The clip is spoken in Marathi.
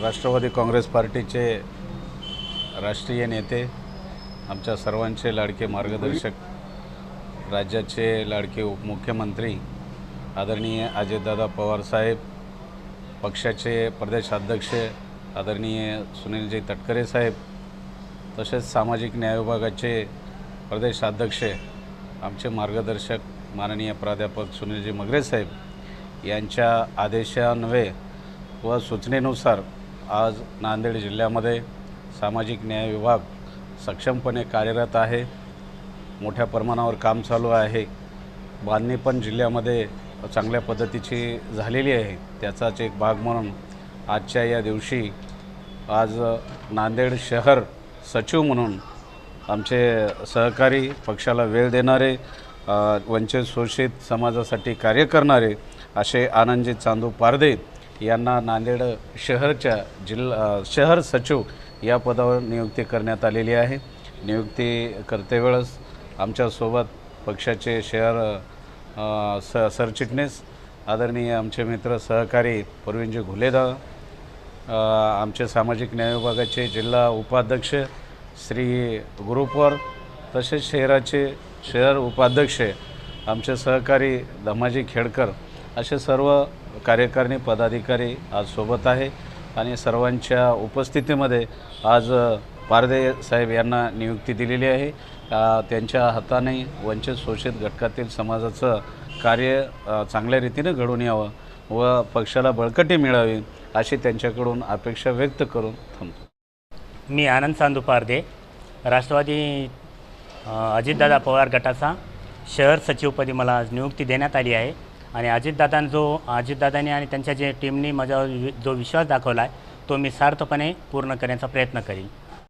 राष्ट्रवादी काँग्रेस पार्टीचे राष्ट्रीय नेते आमच्या सर्वांचे लाडके मार्गदर्शक राज्याचे लाडके उपमुख्यमंत्री आदरणीय अजितदादा पवारसाहेब पक्षाचे प्रदेशाध्यक्ष आदरणीय सुनीलजी तटकरे साहेब तसेच सामाजिक न्याय विभागाचे प्रदेशाध्यक्ष आमचे मार्गदर्शक माननीय प्राध्यापक सुनीलजी मगरे साहेब यांच्या आदेशान्वये व सूचनेनुसार आज नांदेड जिल्ह्यामध्ये सामाजिक न्याय विभाग सक्षमपणे कार्यरत आहे. मोठ्या प्रमाणावर काम चालू आहे. बांधणी पण जिल्ह्यामध्ये चांगल्या पद्धतीची झालेली आहे. त्याचाच एक भाग म्हणून आजच्या या दिवशी आज नांदेड शहर सचिव म्हणून आमचे सहकारी पक्षाला वेळ देणारे वंचित शोषित समाजासाठी कार्य करणारे असे आनंदजी चांदू पारदे यांना नांदेड शहरच्या जिल्हा शहर सचिव या पदावर नियुक्ती करण्यात आलेली आहे. नियुक्ती करतेवेळेस आमच्यासोबत पक्षाचे शहर स सरचिटणीस आदरणीय आमचे मित्र सहकारी प्रवीणजी घुलेदा आमचे सामाजिक न्याय विभागाचे जिल्हा उपाध्यक्ष श्री गुरुपर तसेच शहराचे शहर उपाध्यक्ष आमचे सहकारी धमाजी खेडकर असे सर्व कार्यकारिणी पदाधिकारी आज सोबत आहे. आणि सर्वांच्या उपस्थितीमध्ये आज पारदे साहेब यांना नियुक्ती दिलेली आहे. त्यांच्या हाताने वंचित शोषित घटकातील समाजाचं कार्य चांगल्या रीतीनं घडून यावं व पक्षाला बळकटी मिळावी अशी त्यांच्याकडून अपेक्षा व्यक्त करून थांबतो. मी आनंद सांदू पारदे राष्ट्रवादी अजितदादा पवार गटाचा शहर सचिवपदी मला आज नियुक्ती देण्यात आली आहे. आणि अजितदादां जो अजितदादांनी आणि त्यांच्या जे टीमनी माझ्यावर वि- जो विश्वास दाखवला आहे तो मी सार्थपणे पूर्ण करण्याचा प्रयत्न करीन.